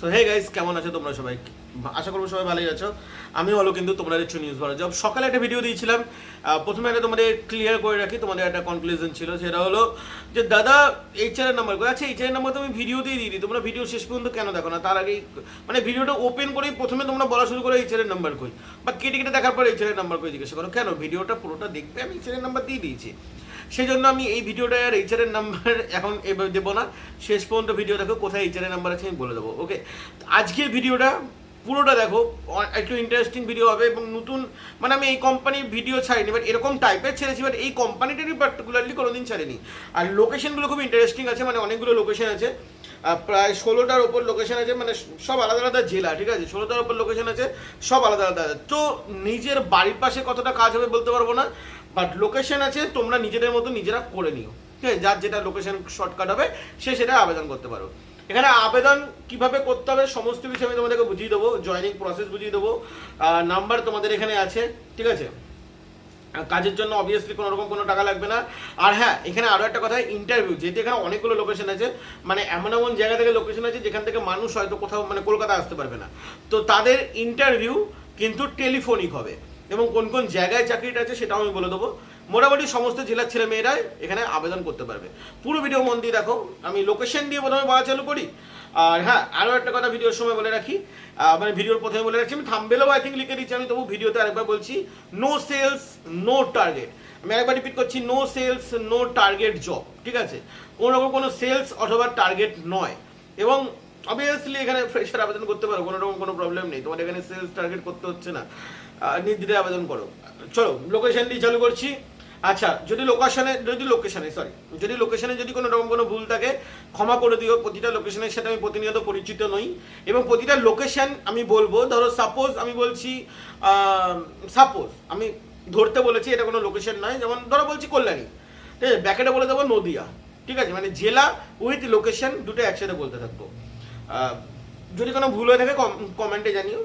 So hey guys কেমন আছো তোমরা সবাই? আশা করব সবাই ভালোই আছো। আমি হলো কিন্তু তোমরা দেখছ নিউজ ভালো জব সকালে একটা ভিডিও দিয়েছিলাম। প্রথমে একটা তোমাদের ক্লিয়ার করে রাখি, তোমাদের একটা কনক্লুশন ছিল, সেটা হলো যে, দাদা এইচআর নাম্বার করে। আচ্ছা এইচআর নাম্বার তুমি ভিডিওতেই দিয়ে দিই তোমরা ভিডিও শেষ পর্যন্ত কেন দেখো না? তার আগেই মানে ভিডিওটা ওপেন করেই প্রথমে তোমরা বলা শুরু করে এইচআর নাম্বার কই। বা কেটে কেটে দেখার পর এইচআর নাম্বার করে জিজ্ঞাসা করো। কেন? ভিডিওটা পুরোটা দেখবে আমি এইচআর নাম্বার দিয়ে দিয়েছি। সেই জন্য আমি এই ভিডিওটা আর এইচআর এর নাম্বার এখন দেবো না। শেষ পর্যন্ত ভিডিও দেখো, কোথায় এইচআর এর নাম্বার আছে আমি বলে দেবো ওকে আজকের ভিডিওটা পুরোটা দেখো একটু ইন্টারেস্টিং ভিডিও হবে এবং নতুন মানে আমি এই কোম্পানির ভিডিও ছাড়িনি বাট এরকম টাইপের ছেড়েছি বাট এই কোম্পানিটারই পার্টিকুলারলি কোনোদিন ছাড়িনি। আর লোকেশনগুলো খুব ইন্টারেস্টিং আছে মানে অনেকগুলো লোকেশন আছে। প্রায় ষোলোটার ওপর লোকেশন আছে মানে সব আলাদা আলাদা জেলা, ঠিক আছে? ষোলোটার ওপর লোকেশন আছে, সব আলাদা আলাদা। তো নিজের বাড়ির পাশে কতটা কাজ হবে বলতে পারব না। বাট লোকেশন আছে, তোমরা নিজেদের মতো নিজেরা করে নিও। ঠিক আছে? যার যেটা লোকেশন শর্টকাট হবে, সে সেটা আবেদন করতে পারো। এখানে আবেদন কীভাবে করতে হবে, সমস্ত বিষয় আমি তোমাদেরকে বুঝিয়ে দেবো। জয়নিং প্রসেস বুঝিয়ে দেবো। নাম্বার তোমাদের এখানে আছে, ঠিক আছে? কাজের জন্য অবভিয়াসলি কোনো রকম কোনো টাকা লাগবে না। আর হ্যাঁ এখানে আরও একটা কথা ইন্টারভিউ যেহেতু এখানে অনেকগুলো লোকেশন আছে মানে এমন এমন জায়গা থেকে লোকেশন আছে, যেখান থেকে মানুষ হয়তো কোথাও মানে কলকাতা আসতে পারবে না। তো তাদের ইন্টারভিউ কিন্তু টেলিফোনিক হবে। এবং কোন কোন জায়গায় চাকরিটা আছে সেটাও আমি বলে দেবো। মোটামুটি সমস্ত জেলার ছেলে মেয়েরা এখানে আবেদন করতে পারবে। পুরো ভিডিও মন দিয়ে দেখো। আমি লোকেশন দিয়ে প্রথমে বলা চালু করি। আর হ্যাঁ আরও একটা কথা ভিডিওর সময় বলে রাখি। মানে ভিডিওর প্রথমে বলে রাখছি, আমি থাম্বেলেও আই থিঙ্ক লিখে দিচ্ছি। আমি তবু ভিডিওতে আরেকবার বলছি নো সেলস নো টার্গেট আমি আরেকবার রিপিট করছি no sales no target job ঠিক আছে? কোনো রকম কোনো সেলস অথবা টার্গেট নয়। এবং অবভিয়াসলি এখানে ফ্রেশার আবেদন করতে পারো, কোনো রকম কোনো প্রবলেম নেই। তোমার এখানে সেলস টার্গেট করতে হচ্ছে না। নির্দ্বিধায় আবেদন করো। চলো লোকেশন দিয়ে চালু করছি। আচ্ছা যদি লোকেশনে যদি লোকেশনে সরি যদি লোকেশনে যদি কোনো রকম কোনো ভুল থাকে, ক্ষমা করে দিও। প্রতিটা লোকেশনের সাথে আমি প্রতিনিয়ত পরিচিত নই। এবং প্রতিটা লোকেশন আমি বলব, ধরো সাপোজ আমি বলছি সাপোজ আমি ধরতে বলেছি, এটা কোনো লোকেশন নয়। যেমন ধরো বলছি কল্যাণী। ঠিক আছে ব্যাকেটে বলে দেবো নদিয়া। ঠিক আছে মানে জেলা উইথ লোকেশন দুটো একসাথে বলতে থাকব। যদি কোনো ভুল হয়ে থাকে কমেন্টে জানিও।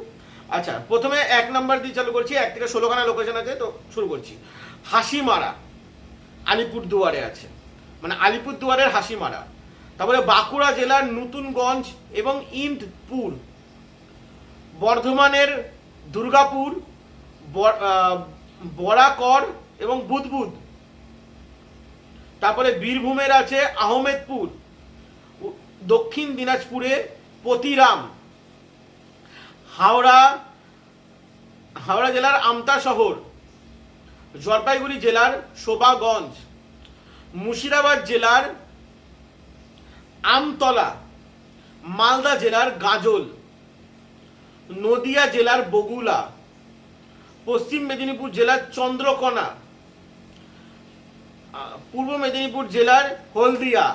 আচ্ছা প্রথমে এক নাম্বার দিয়ে চালু করছি, এক থেকে ষোলোখানা লোকেশন আছে, তো শুরু করছি। হাসিমারা আলিপুর দুয়ারে আছে। মানে আলিপুর দুয়ারের হাসিমারা। তারপরে বাঁকুড়া জেলার নতুনগঞ্জ এবং ইন্দপুর। বর্ধমানের দুর্গাপুর বরাকর এবং বুদবুদ। তারপরে বীরভূমের আছে আহমেদপুর। দক্ষিণ দিনাজপুরে পতিরাম হাওড়া হাওড়া জেলার আমতা শহর, জলপাইগুড়ি জেলার শোভাগঞ্জ, মুর্শিদাবাদ জেলার আমতলা, মালদা জেলার গাজল, নদিয়া জেলার বগুলা পশ্চিম মেদিনীপুর জেলার চন্দ্রকোনা পূর্ব মেদিনীপুর জেলার হলদিয়া,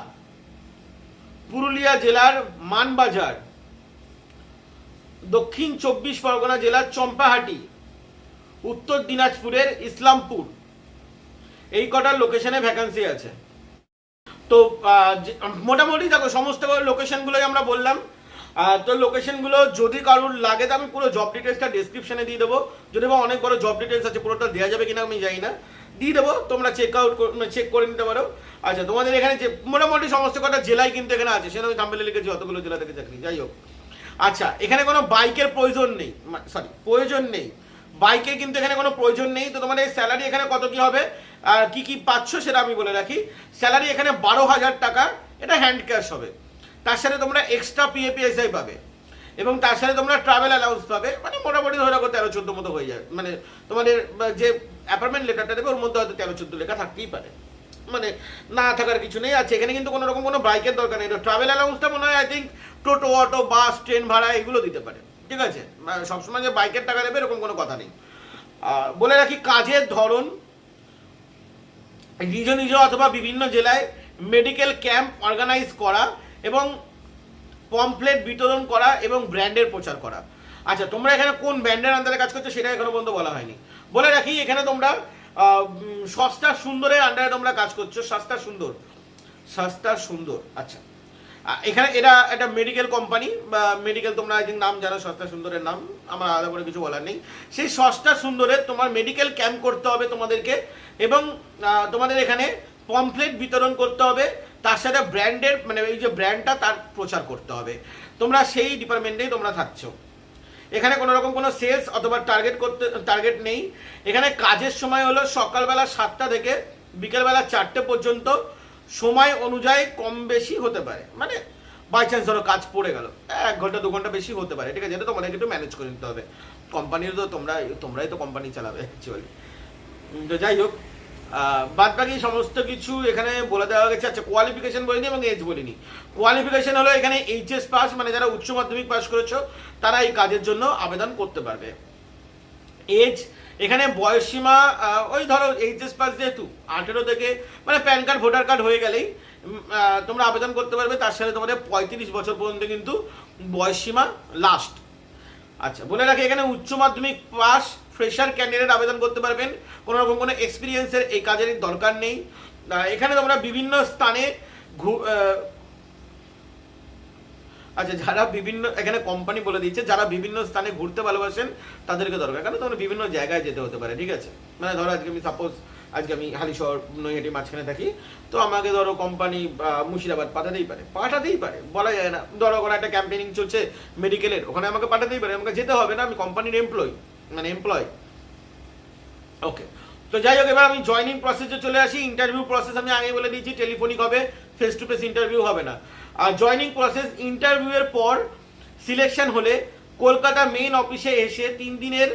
পুরুলিয়া জেলার মানবাজার। দক্ষিণ চব্বিশ পরগনা জেলার চম্পাহাটি, উত্তর দিনাজপুরের ইসলামপুর। এই কটার লোকেশনে ভ্যাকান্সি আছে। তো মোটামুটি দেখো, সমস্ত লোকেশনগুলোই আমরা বললাম। তো লোকেশনগুলো যদি কারোর লাগে, তো আমি পুরো জব ডিটেলসটা ডিসক্রিপশনে দিয়ে দেবো। যদি বা অনেক বড় জব ডিটেলস আছে, পুরোটা দেওয়া যাবে কিনা আমি জানি না। দিয়ে দেবো, তোমরা চেক আউট চেক করে নিতে পারো। আচ্ছা তোমাদের এখানে মোটামুটি সমস্ত কটা জেলায় কিন্তু এখানে আছে, সেটা আমি থাম্বেলে লিখেছি, অতগুলো জেলা থেকে চাকরি, যাই হোক। আচ্ছা এখানে কোনো বাইকের প্রয়োজন নেই। সরি প্রয়োজন নেই। বাইকে কিন্তু এখানে কোনো প্রয়োজন নেই। তো তোমাদের স্যালারি এখানে কত কি হবে? আর কি কি পাচ্ছ সেটা আমি বলে রাখি। স্যালারি এখানে বারো হাজার টাকা, এটা হ্যান্ড ক্যাশ হবে। তার সাথে তোমরা এক্সট্রা পিএপিএসআই পাবে। এবং তার সাথে তোমরা ট্রাভেল অ্যালাউন্স পাবে। মানে মোটামুটি ধরে রাখো তেরো চোদ্দ মতো হয়ে যায়। মানে তোমাদের যে অ্যাপার্টমেন্ট লেটারটা দেবে, ওর মধ্যে হয়তো তেরো চোদ্দ লেখা থাকতেই পারে। মানে না থাকার কিছু নেই। আছে এখানে কিন্তু কোনো রকম কোনো বাইকের দরকার নেই। ট্রাভেল অ্যালাউন্সটা মনে হয় আই থিঙ্ক টোটো, অটো, বাস, ট্রেন, ভাড়া এগুলো দিতে পারে। ঠিক আছে? মানে সবসময় যে বাইকের টাকা দেবে এরকম কোনো কথা নেই। বলে রাখি, কাজের ধরন নিজ নিজ অথবা বিভিন্ন জেলায় মেডিকেল ক্যাম্প অর্গানাইজ করা এবং পমফ্লেট বিতরণ করা এবং ব্র্যান্ডের প্রচার করা। আচ্ছা তোমরা এখানে কোন ব্র্যান্ডের আন্ডারে কাজ করছ সেটা এখনও পর্যন্ত বলা হয়নি। বলে রাখি, এখানে তোমরা সস্তা সুন্দরের আন্ডারে তোমরা কাজ করছ, সস্তা সুন্দর। সস্তা সুন্দর আচ্ছা। এখানে এটা একটা মেডিকেল কোম্পানি বা মেডিকেল তোমরা আই নাম জানো, সস্তা সুন্দরের নাম, আমার আলাদা করে কিছু বলার নেই। সেই সস্তা সুন্দরের তোমার মেডিকেল ক্যাম্প করতে হবে তোমাদেরকে, এবং তোমাদের এখানে পমফ্লেট বিতরণ করতে হবে, তার সাথে ব্র্যান্ডের মানে এই যে ব্র্যান্ডটা তার প্রচার করতে হবে। তোমরা সেই ডিপার্টমেন্টেই তোমরা থাকছো। এখানে কোনো রকম কোনো সেলস অথবা টার্গেট করতে টার্গেট নেই। এখানে কাজের সময় হলো সকালবেলা সাতটা থেকে বিকেলবেলা চারটে পর্যন্ত। সময় অনুযায়ী কম বেশি হতে পারে। মানে বাই চান্স ধরো কাজ পড়ে গেল। এক ঘণ্টা, দু ঘণ্টা বেশি হতে পারে। ঠিক আছে, এটা তোমাদেরকে একটু ম্যানেজ করে নিতে হবে। কোম্পানির তো তোমরা তোমরাই তো কোম্পানি চালাবে অ্যাকচুয়ালি তো যাই হোক বাদ বাকি সমস্ত কিছু এখানে বলে দেওয়া গেছে আচ্ছা কোয়ালিফিকেশন বলিনি এবং এজ বলিনি। কোয়ালিফিকেশন হলো এখানে এইচএস পাস মানে যারা উচ্চ মাধ্যমিক পাস করেছ তারা এই কাজের জন্য আবেদন করতে পারবে। এজ এখানে বয়সসীমা আহ, ওই ধরো এইচএস পাস যেহেতু আঠেরো থেকে মানে প্যান কার্ড ভোটার কার্ড হয়ে গেলেই তোমরা আবেদন করতে পারবে তার সাথে তোমাদের পঁয়ত্রিশ বছর পর্যন্ত কিন্তু বয়সসীমা লাস্ট আচ্ছা বলে রাখি এখানে উচ্চ মাধ্যমিক পাস ফ্রেশার ক্যান্ডিডেট আবেদন করতে পারবেন। কোনো রকম কোনো এক্সপিরিয়েন্সের এই কাজের দরকার নেই। এখানে তোমরা বিভিন্ন স্থানে আচ্ছা যারা বিভিন্ন, এখানে কোম্পানি বলে দিচ্ছে যারা বিভিন্ন স্থানে ঘুরতে ভালোবাসেন, তাদেরকে দরকার। কারণ তোমরা বিভিন্ন জায়গায় যেতে হতে পারে, ঠিক আছে? মানে ধরো আজকে আমি সাপোজ আজকে আমি হালিশহর, নৈহাটি মাঝখানে থাকি, তো আমাকে ধরো কোম্পানি মুর্শিদাবাদ পাঠাতেই পারে। পাঠাতেই পারে, বলা যায় না। ধরো ওখানে একটা ক্যাম্পেনিং চলছে মেডিকেলের ওখানে আমাকে পাঠাতেই পারে, আমাকে যেতে হবে না, আমি কোম্পানির এমপ্লয় মানে এমপ্লয় ওকে তো যাই হোক, এবার আমি জয়নিং প্রসেসে চলে আসি। ইন্টারভিউ প্রসেস আমি আগে বলে দিয়েছি টেলিফোনিক হবে ফেস টু ফেস ইন্টারভিউ হবে না। আর জয়নিং প্রসেস ইন্টারভিউয়ের পর সিলেকশন হলে কলকাতা মেইন অফিসে এসে তিন দিনের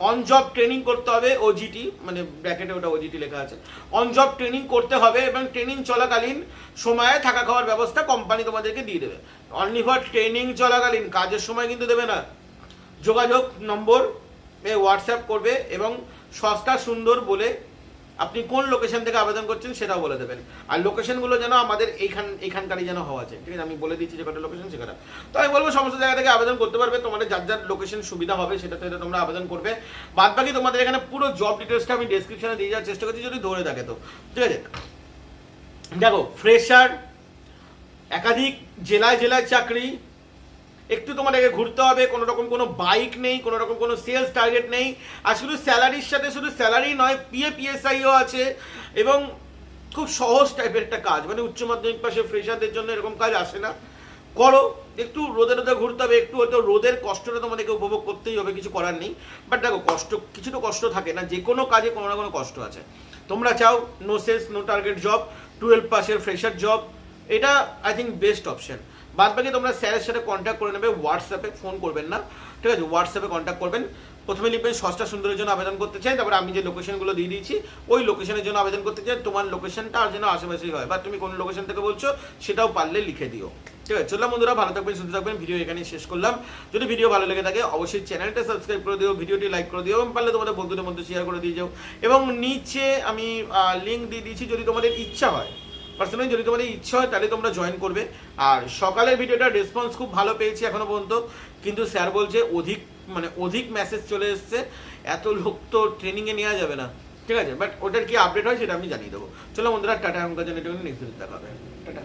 অন জব ট্রেনিং করতে হবে ওজিটি মানে ব্র্যাকেটে ওটা ওজিটি লেখা আছে। অন জব ট্রেনিং করতে হবে এবং ট্রেনিং চলাকালীন সময়ে থাকা খাওয়ার ব্যবস্থা কোম্পানি তোমাদেরকে দিয়ে দেবে। অনলি ফর ট্রেনিং চলাকালীন, কাজের সময় কিন্তু দেবে না। যোগাযোগ নম্বর এ হোয়াটসঅ্যাপ করবে এবং সস্তা, সুন্দর বলে আপনি কোন লোকেশন থেকে আবেদন করছেন সেটাও বলে দেবেন। আর লোকেশনগুলো যেন আমাদের এইখান এইখানকারই যেন হওয়া আছে। ঠিক আছে? আমি বলে দিচ্ছি যে কটা লোকেশন সেখানে তো আমি বলব সমস্ত জায়গা থেকে আবেদন করতে পারবে। তোমাদের যার যার লোকেশন সুবিধা হবে, সেটাতে তোমরা আবেদন করবে। বাদ বাকি তোমাদের এখানে পুরো জব ডিটেলসটা আমি ডেসক্রিপশনে দিয়ে যাওয়ার চেষ্টা করছি, যদি ধরে থাকে তো। ঠিক আছে? দেখো ফ্রেশার একাধিক জেলায় জেলায় চাকরি একটু তোমাদেরকে ঘুরতে হবে, কোনো রকম কোনো বাইক নেই, কোনো রকম কোনো সেলস টার্গেট নেই। আর শুধু স্যালারির সাথে শুধু স্যালারি নয় পিএ পিএসআইও আছে। এবং খুব সহজ টাইপের একটা কাজ মানে উচ্চ মাধ্যমিক পাশে ফ্রেশারদের জন্য এরকম কাজ আসে না। করো, একটু রোদে রোদে ঘুরতে হবে, একটু হয়তো রোদের কষ্টটা তোমাদেরকে উপভোগ করতেই হবে, কিছু করার নেই। বাট দেখো, কষ্ট, কিছু তো কষ্ট থাকে না, যে কোনো কাজে কোনো না কোনো কষ্ট আছে। তোমরা চাও no sales no target job twelve পাসের ফ্রেশার জব এটা আই থিঙ্ক বেস্ট অপশন বাদ বাকি তোমরা স্যারের সাথে কন্ট্যাক্ট করে নেবে হোয়াটসঅ্যাপে ফোন করবেন না। ঠিক আছে হোয়াটসঅ্যাপে কন্ট্যাক্ট করবেন। প্রথমে লিখবেন সস্তা সুন্দরের জন্য আবেদন করতে চাই। তারপরে আমি যে লোকেশনগুলো দিয়ে দিয়েছি, ওই লোকেশনের জন্য আবেদন করতে চাই। তোমার লোকেশনটা আর যেন আশেপাশেই হয়। বা তুমি কোন লোকেশন থেকে বলছো, সেটাও পারলে লিখে দিও। ঠিক আছে, চললাম বন্ধুরা, ভালো থাকবেন, সুস্থ থাকবেন। ভিডিও এখানে শেষ করলাম। যদি ভিডিও ভালো লেগে থাকে, অবশ্যই চ্যানেলটা সাবস্ক্রাইব করে দিও, ভিডিওটি লাইক করে দিও, এবং পারলে তোমাদের বন্ধুদের মধ্যে শেয়ার করে দিয়ে যাও। এবং নিচে আমি লিঙ্ক দিয়ে দিয়েছি, যদি তোমাদের ইচ্ছা হয়। পার্সোনালি যদি তোমাদের ইচ্ছা হয়, তাহলে তোমরা জয়েন করবে। আর সকালের ভিডিওটা রেসপন্স খুব ভালো পেয়েছি এখনও পর্যন্ত। কিন্তু স্যার বলছে অধিক মানে অধিক মেসেজ চলে এসছে। এত লোক তো ট্রেনিংয়ে নেওয়া যাবে না। ঠিক আছে? বাট ওটার কি আপডেট হয় সেটা আমি জানিয়ে দেবো। চলো বন্ধুরা, টাটা, এখনকার জন্য নেক্সট দেখা হবে। টাটা।